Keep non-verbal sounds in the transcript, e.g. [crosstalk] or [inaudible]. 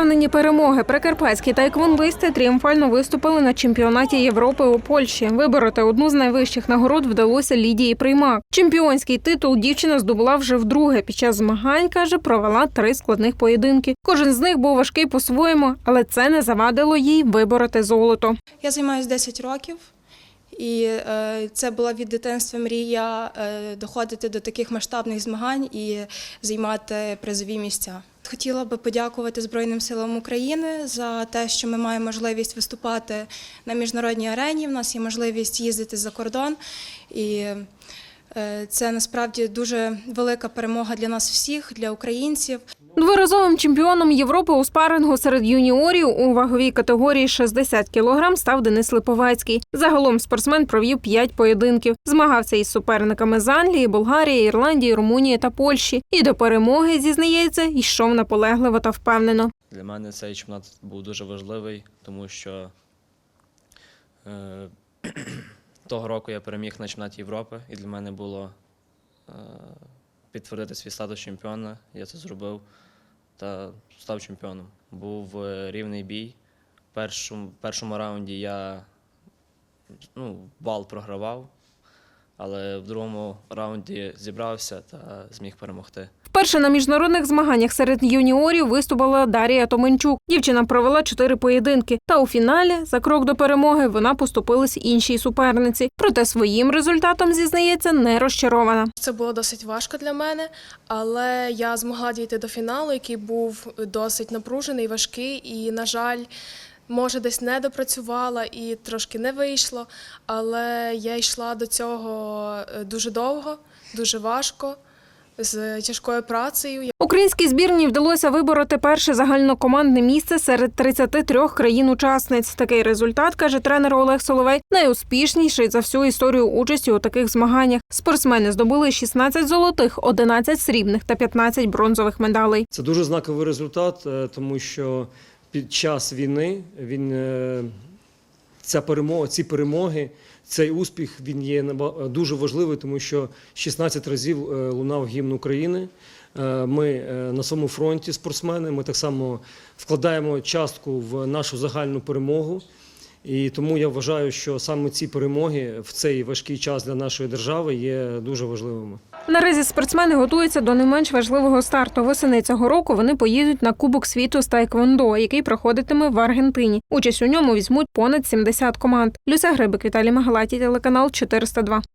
Впевнені перемоги прикарпатські тайквондисти тріумфально виступили на чемпіонаті Європи у Польщі. Вибороти одну з найвищих нагород вдалося Лідії Приймак. Чемпіонський титул дівчина здобула вже вдруге. Під час змагань каже, провела три складних поєдинки. Кожен з них був важкий по-своєму, але це не завадило їй вибороти золото. Я займаюся 10 років, і е, це була від дитинства мрія е, доходити до таких масштабних змагань і займати призові місця. Хотіла би подякувати Збройним силам України за те, що ми маємо можливість виступати на міжнародній арені. в нас є можливість їздити за кордон, і е, це насправді дуже велика перемога для нас всіх, для українців. Дворазовим чемпіоном Європи у спарингу серед юніорів у ваговій категорії 60 кг став Денис Липовецький. Загалом спортсмен провів 5 поєдинків. Змагався із суперниками з Англії, Болгарії, Ірландії, Румунії та Польщі. І до перемоги, зізнається, йшов наполегливо та впевнено. Для мене цей чемпіонат був дуже важливий, тому що е, [clears throat] того року я переміг на чемпіонаті Європи, і для мене було е, підтвердити свій статус чемпіона. Я це зробив та став чемпіоном. Був рівний бій. В першому, першому раунді я ну, бал програвав, але в другому раунді зібрався та зміг перемогти. Вперше на міжнародних змаганнях серед юніорів виступила Дарія Томенчук. Дівчина провела чотири поєдинки. Та у фіналі, за крок до перемоги, вона поступилась іншій суперниці. Проте своїм результатом зізнається не розчарована. Це було досить важко для мене, але я змогла дійти до фіналу, який був досить напружений, важкий, і, на жаль, може, десь не допрацювала і трошки не вийшло. Але я йшла до цього е, дуже довго, дуже важко, з тяжкою працею. Українській збірні вдалося вибороти перше загальнокомандне місце серед 33 країн-учасниць. Такий результат, каже тренер Олег Соловей, найуспішніший за всю історію участі у таких змаганнях. Спортсмени здобули 16 золотих, 11 срібних та 15 бронзових медалей. Це дуже знаковий результат, е, тому що під час війни він е, ця перемога, ці перемоги, цей успіх він є дуже важливий, тому що 16 разів е, лунав гімн України. Е, Ми на своєму фронті спортсмени. Ми так само вкладаємо частку в нашу загальну перемогу. І тому я вважаю, що саме ці перемоги в цей важкий час для нашої держави є дуже важливими. Наразі спортсмени готуються до не менш важливого старту. Восени цього року вони поїдуть на Кубок світу з Тайквондо, який проходитиме в Аргентині. Участь у ньому візьмуть понад 70 команд. Люся Грибик, Віталій Магалаті, телеканал 402.